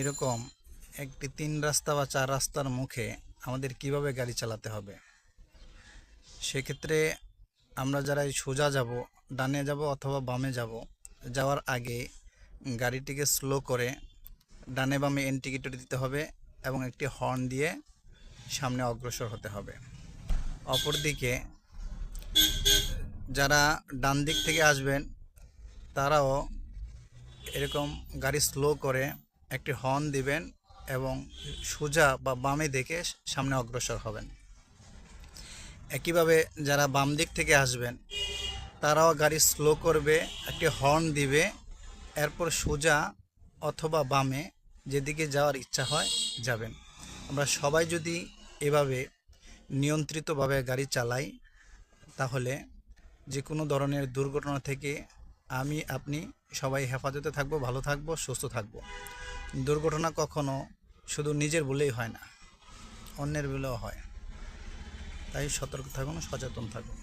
এরকম একটি তিন রাস্তা বা চার রাস্তার মুখে আমাদের কীভাবে গাড়ি চালাতে হবে? সেক্ষেত্রে আমরা যারা সোজা যাব, ডানে যাব অথবা বামে যাব, যাওয়ার আগে গাড়িটিকে স্লো করে ডানে বামে ইন্ডিকেটর দিতে হবে এবং একটি হর্ন দিয়ে সামনে অগ্রসর হতে হবে। অপরদিকে যারা ডান দিক থেকে আসবেন, তারাও এরকম গাড়ি স্লো করে একটি হর্ন দিবেন এবং সোজা বা বামে দেখে সামনে অগ্রসর হবেন। একইভাবে যারা বাম দিক থেকে আসবেন, তারাও গাড়ি স্লো করবে, একটি হর্ন দিবে, এরপর সোজা অথবা বামে যেদিকে যাওয়ার ইচ্ছা হয় যাবেন। আমরা সবাই যদি এভাবে নিয়ন্ত্রিতভাবে গাড়ি চালাই, তাহলে যে কোনো ধরনের দুর্ঘটনা থেকে আমি, আপনি সবাই হেফাজতে থাকব, ভালো থাকব, সুস্থ থাকব। দুর্ঘটনা কখনো শুধু নিজের বলেই হয় না, অন্যের বলেও হয়। তাই সতর্ক থাকুন, সচেতন থাকুন।